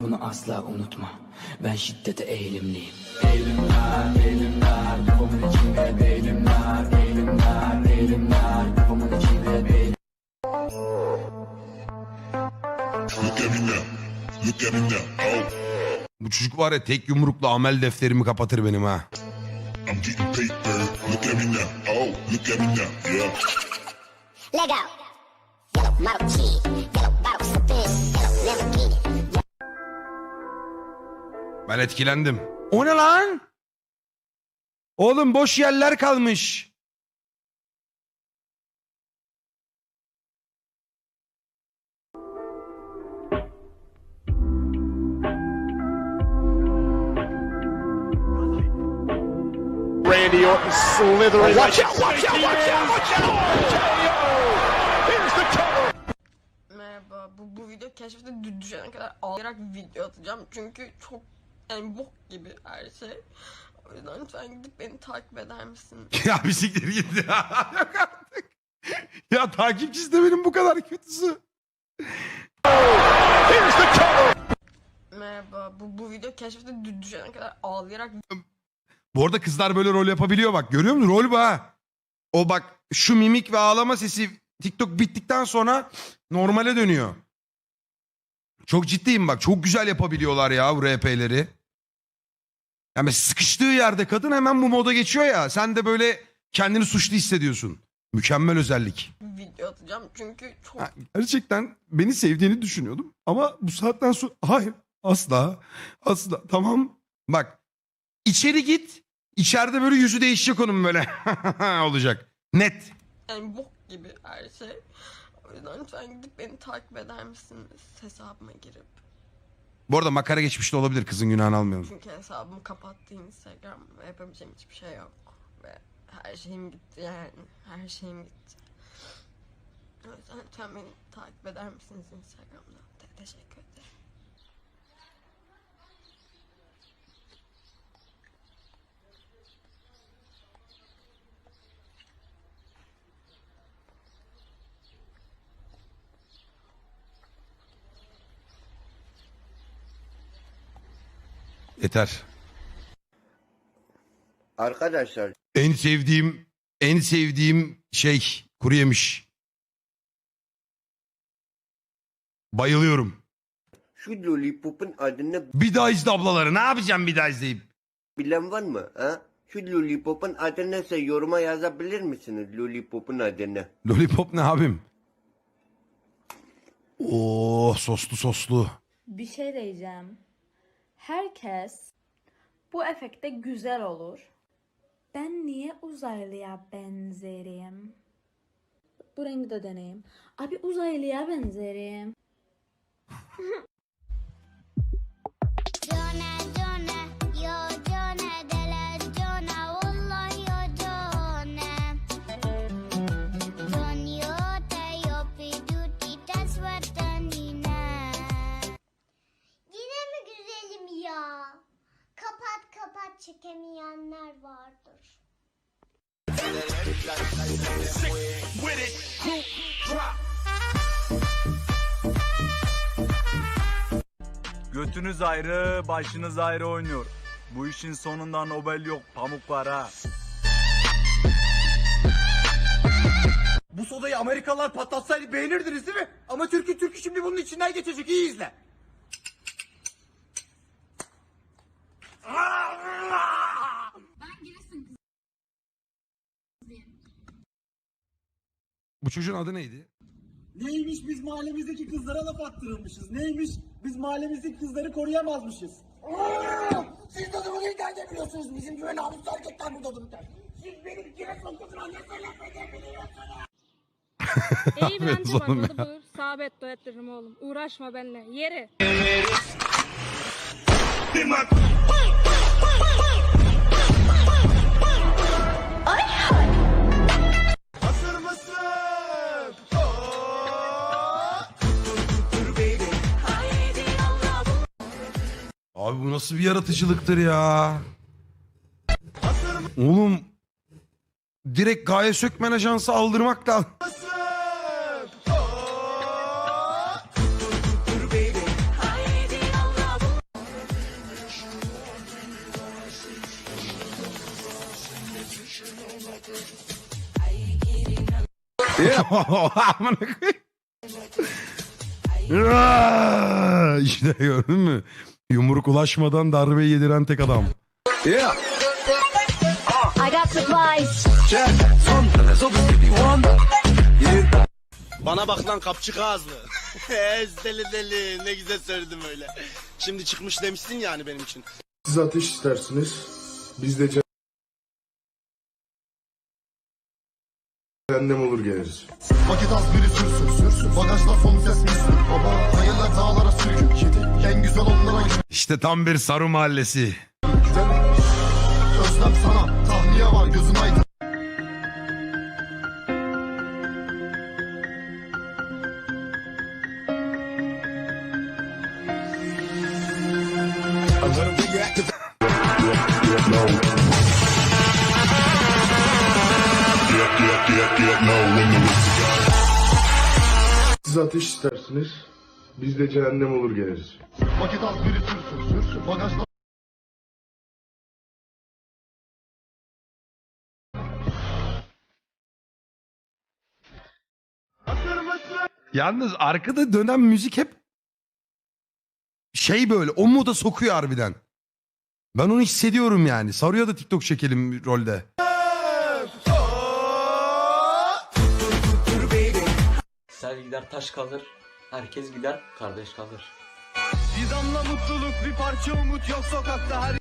Bunu asla unutma. Ben şiddete eğilimliyim. Eğilimler, eğilimler, kafamın içinde eğilimler, eğilimler, eğilimler, kafamın içinde eğilimler. Look at me now. Look Bu çocuk var ya tek yumrukla amel defterimi kapatır benim ha. I'm getting paper. Look at me now. Oh, look at me now. Yeah. Lego. Yellow model T. Yellow bottle sipping. Yellow Lamborghini. Ben etkilendim. O ne lan? Oğlum boş yerler kalmış. Randy Orton slithering. Watch out, watch out, watch out, watch out! Here's the cover. Merhaba. Bu, bu video keşfete dü- düşene kadar ağlayarak video atacağım. Çünkü çok yani bok gibi her şey. O yüzden lütfen gidip beni takip eder misin? ya bir siktir git ya. Yok artık. Ya takipçisi de benim bu kadar kötüsü. Here's the cover. Merhaba. Bu, bu video keşfete dü- düşene kadar ağlayarak Bu arada kızlar böyle rol yapabiliyor bak. Görüyor musun? Rol bu ha. O bak şu mimik ve ağlama sesi TikTok bittikten sonra normale dönüyor. Çok ciddiyim bak. Çok güzel yapabiliyorlar ya bu RP'leri. Yani sıkıştığı yerde kadın hemen bu moda geçiyor ya. Sen de böyle kendini suçlu hissediyorsun. Mükemmel özellik. video atacağım. Çünkü çok Ha, Gerçekten beni sevdiğini düşünüyordum. Ama bu saatten sonra hayır asla asla tamam. Bak içeri git. İçeride böyle yüzü değişecek onun böyle olacak. Net. yani bok gibi her şey. O yüzden lütfen gidip beni takip eder misiniz? Hesabıma girip. Bu arada makara geçmiş de olabilir kızın günahını almayalım. Çünkü hesabımı kapattı Instagram yapabileceğim hiçbir şey yok. Ve her şeyim gitti yani. Her şeyim gitti. O yüzden lütfen beni takip eder misiniz Instagram'da? Te- teşekkür ederim. Yeter. Arkadaşlar En sevdiğim en sevdiğim şey kuru yemiş. Bayılıyorum. şu lollipopun adını Bir daha izle ablaları. Ne yapacağım bir daha izleyip? bilen var mı? Ha? Şu lollipopun adı neyse yoruma yazabilir misiniz lollipopun adını? Lollipop ne abim? Oo soslu soslu. Bir şey diyeceğim. Herkes bu efekte güzel olur. Ben niye uzaylıya benzerim? Bu rengi de deneyeyim. Abi uzaylıya benzerim. vardır. Götünüz ayrı, başınız ayrı oynuyor. Bu işin sonunda Nobel yok, pamuk var ha. Bu sodayı Amerikalılar patlatsaydı beğenirdiniz değil mi? Ama Türk'ü Türk'ü şimdi bunun içinden geçecek iyi izle. Bu çocuğun adı neydi? Neymiş biz mahallemizdeki kızlara laf attırılmışız. Neymiş biz mahallemizdeki kızları koruyamazmışız. Aa! Siz de bunu nereden biliyorsunuz? Bizim gibi namuslu erkekler burada dururken. Siz benim Giresun kızına ne söylemeden biliyorsunuz? İyi Yapıyoruz anca oğlum ya. Buyur. Sabit ettiririm oğlum. Uğraşma benimle. Yeri. Abi bu nasıl bir yaratıcılıktır ya? Oğlum direkt Gaye Sökmen ajansı aldırmak lazım. Amına koyayım. İşte gördün mü? Yumruk ulaşmadan darbe yediren tek adam. I got supplies. Bana bak lan kapçık ağızlı. deli deli ne güzel söyledim öyle. Şimdi çıkmış demişsin yani benim için. Siz ateş istersiniz. Biz de cehennem olur geliriz. Vakit az biri sürsün sürsün. Bagajda son ses misin? Baba hayaller dağlara sürgün. En güzel onlara İşte tam bir Saru mahallesi. Özlem sana tahliye var gözün aydın. Yeah, Siz ateş istersiniz. Biz de cehennem olur geliriz. Vakit az biri sürsün sürsün. Bagajda Yalnız arkada dönen müzik hep şey böyle o moda sokuyor harbiden. Ben onu hissediyorum yani. Sarıya da TikTok çekelim rolde. Taşa gider taş kalır. Herkes gider kardeş kalır. Bir damla mutluluk bir parça umut yok sokakta her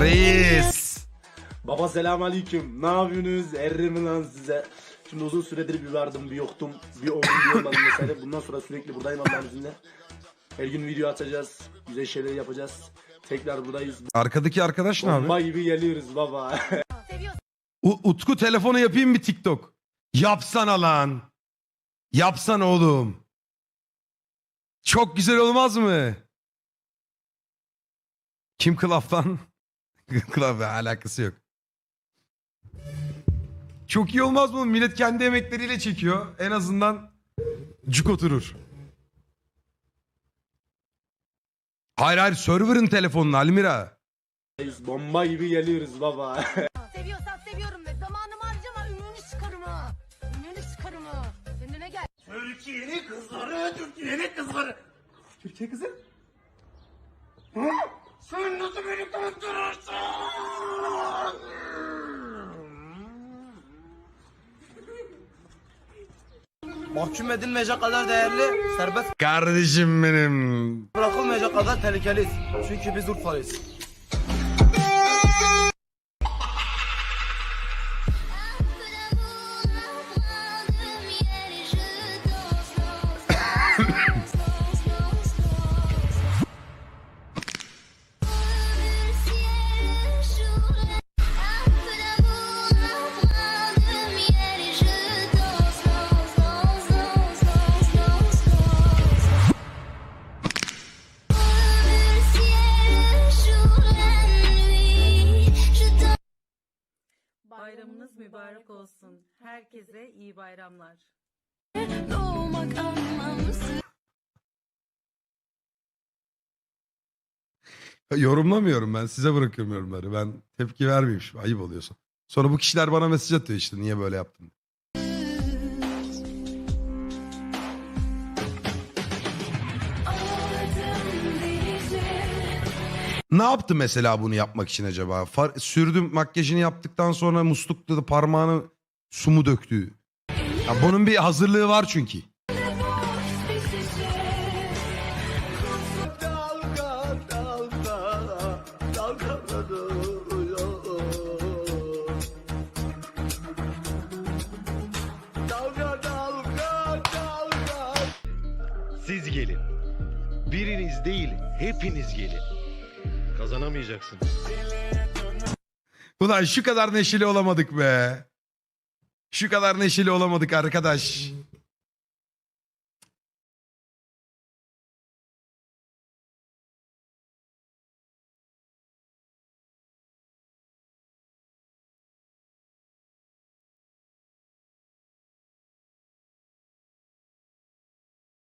Reis. Baba selam aleyküm. Ne yapıyorsunuz? Errim lan size. Şimdi uzun süredir bir vardım bir yoktum. Bir oldum bir olmadım mesela. Bundan sonra sürekli buradayım Allah'ın izniyle. Her gün video atacağız. Güzel şeyler yapacağız. Tekrar buradayız. Arkadaki arkadaş ne abi? Bomba gibi geliyoruz baba. U- Utku telefonu yapayım bir TikTok. Yapsana lan. Yapsana oğlum. Çok güzel olmaz mı? Kim Klaf'tan? Klaf'la alakası yok. Çok iyi olmaz mı? Millet kendi emekleriyle çekiyor. En azından cuk oturur. Hayır hayır server'ın telefonunu Almira. Bomba gibi geliyoruz baba. Seviyorsan seviyorum ve zamanımı harcama ümrünü çıkarım ha. Ümrünü çıkarım ha. Kendine gel. Türkiye'nin kızları, Türkiye'nin kızları. Türkiye kızı? Ha? Sen nasıl beni kandırırsın? Mahkum edilmeyecek kadar değerli, serbest Kardeşim benim. bırakılmayacak kadar tehlikeliyiz. Çünkü biz Urfalıyız. İyi bayramlar. Doğmak anlamsız. Yorumlamıyorum ben. Size bırakıyorum yorumları. Ben tepki vermeyeyim şimdi. Ayıp oluyorsun. Sonra bu kişiler bana mesaj atıyor işte. Niye böyle yaptın? Ne yaptı mesela bunu yapmak için acaba? Far, sürdüm makyajını yaptıktan sonra muslukta da parmağını su mu döktü? Ya bunun bir hazırlığı var çünkü. Siz gelin. Biriniz değil, hepiniz gelin. Kazanamayacaksınız. Ulan şu kadar neşeli olamadık be. Şu kadar neşeli olamadık arkadaş.